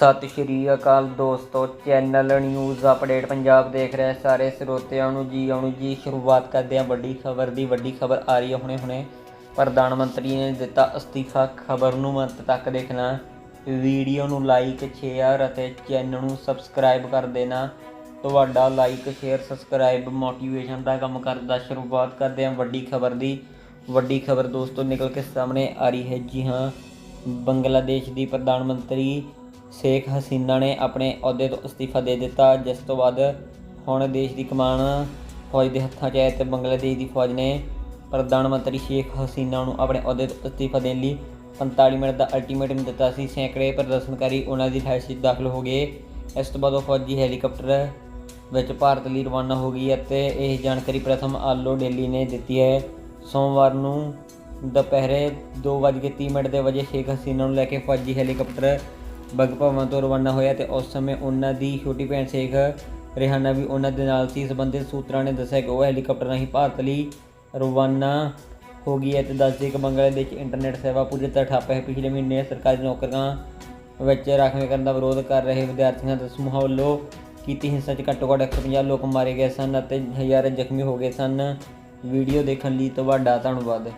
ਸਤਿ ਸ਼੍ਰੀ ਅਕਾਲ ਦੋਸਤੋ channel news update Punjab ਦੇਖ ਰਹੇ ਸਾਰੇ ਸਰੋਤਿਆਂ ਨੂੰ ਜੀ ਆਉਣ ਜੀ ਸ਼ੁਰੂਆਤ ਕਰਦੇ ਹਾਂ। ਵੱਡੀ ਖਬਰ ਦੀ ਵੱਡੀ ਖਬਰ ਆ ਰਹੀ ਹੈ ਹੁਣੇ ਹੁਣੇ। ਪ੍ਰਧਾਨ ਮੰਤਰੀ ਨੇ ਦਿੱਤਾ ਅਸਤੀਫਾ। ਖਬਰ ਨੂੰ ਅੰਤ ਤੱਕ ਦੇਖਣਾ ਵੀਡੀਓ ਨੂੰ ਲਾਈਕ ਸ਼ੇਅਰ ਅਤੇ ਚੈਨਲ ਨੂੰ ਸਬਸਕ੍ਰਾਈਬ ਕਰ ਦੇਣਾ। ਤੁਹਾਡਾ ਲਾਈਕ ਸ਼ੇਅਰ ਸਬਸਕ੍ਰਾਈਬ ਮੋਟੀਵੇਸ਼ਨ ਦਾ ਕੰਮ ਕਰਦਾ ਸ਼ੁਰੂਆਤ ਕਰਦੇ ਹਾਂ। ਵੱਡੀ ਖਬਰ ਦੀ। ਵੱਡੀ ਖਬਰ ਦੋਸਤੋ ਨਿਕਲ ਕੇ ਸਾਹਮਣੇ ਆ ਰਹੀ ਹੈ। ਜੀ ਹਾਂ, ਬੰਗਲਾਦੇਸ਼ ਦੀ ਪ੍ਰਧਾਨ ਮੰਤਰੀ ਸ਼ੇਖ ਹਸੀਨਾ ਨੇ ਆਪਣੇ ਅਹੁਦੇ ਤੋਂ ਅਸਤੀਫਾ ਦੇ ਦਿੱਤਾ, ਜਿਸ ਤੋਂ ਬਾਅਦ ਹੁਣ ਦੇਸ਼ ਦੀ ਕਮਾਨ ਫੌਜ ਦੇ ਹੱਥਾਂ 'ਚ ਹੈ ਤੇ ਬੰਗਲਾਦੇਸ਼ ਦੀ ਫੌਜ ਨੇ ਪ੍ਰਧਾਨ ਮੰਤਰੀ ਸ਼ੇਖ ਹਸੀਨਾ ਨੂੰ ਆਪਣੇ ਅਹੁਦੇ ਤੋਂ ਅਸਤੀਫਾ ਦੇਣ ਲਈ 45 ਮਿੰਟ ਦਾ ਅਲਟੀਮੇਟਮ ਦਿੱਤਾ ਸੀ। ਸੈਂਕੜੇ ਪ੍ਰਦਰਸ਼ਨਕਾਰੀ ਉਹਨਾਂ ਦੀ ਰਿਹਾਇਸ਼ 'ਚ ਦਾਖਲ ਹੋ ਗਏ। ਇਸ ਤੋਂ ਬਾਅਦ ਉਹ ਫੌਜੀ ਹੈਲੀਕਾਪਟਰ ਵਿੱਚ ਭਾਰਤ ਲਈ ਰਵਾਨਾ ਹੋ ਗਈ ਅਤੇ ਇਹ ਜਾਣਕਾਰੀ ਪ੍ਰਥਮ ਆਲੋ ਡੇਲੀ ਨੇ ਦਿੱਤੀ ਹੈ। ਸੋਮਵਾਰ ਨੂੰ ਦੁਪਹਿਰੇ 2:30 ਮਿੰਟ ਦੇ ਵਜੇ ਸ਼ੇਖ ਹਸੀਨਾ ਨੂੰ ਲੈ ਕੇ ਫੌਜੀ ਹੈਲੀਕਾਪਟਰ ਬਗ ਭਵਨ ਤੋਂ ਰਵਾਨਾ ਹੋਇਆ ਤੇ ਉਸ ਸਮੇਂ ਉਹਨਾਂ ਦੀ ਛੋਟੀ ਭੈਣ ਸ਼ੇਖ ਰਿਹਾਨਾ ਵੀ ਉਹਨਾਂ ਦੇ ਨਾਲ ਸੀ। ਸੰਬੰਧਿਤ ਸੂਤਰਾਂ ਨੇ ਦੱਸਿਆ ਕਿ ਉਹ ਹੈਲੀਕਾਪਟਰ ਰਾਹੀਂ ਭਾਰਤ ਲਈ ਰਵਾਨਾ ਹੋ ਗਈ ਹੈ ਤੇ ਦੱਸਦੇ ਕਿ ਬੰਗਲਾਦੇਸ਼ ਇੰਟਰਨੈਟ ਸੇਵਾ ਪੂਰੀ ਤਰ੍ਹਾਂ ਠੱਪ ਹੈ। ਪਿਛਲੇ ਮਹੀਨੇ ਸਰਕਾਰੀ ਨੌਕਰੀਆਂ ਵਿੱਚ ਰਾਖਵੇਂ ਕਰਨ ਦਾ ਵਿਰੋਧ ਕਰ ਰਹੇ ਵਿਦਿਆਰਥੀਆਂ ਦੇ ਸਮੂਹਾਂ ਵੱਲੋਂ ਕੀਤੀ ਹਿੰਸਾ 'ਚ ਘੱਟੋ ਘੱਟ 150 ਲੋਕ ਮਾਰੇ ਗਏ ਸਨ ਅਤੇ ਹਜ਼ਾਰਾਂ ਜ਼ਖਮੀ ਹੋ ਗਏ ਸਨ। ਵੀਡੀਓ ਦੇਖਣ ਲਈ ਤੁਹਾਡਾ ਧੰਨਵਾਦ।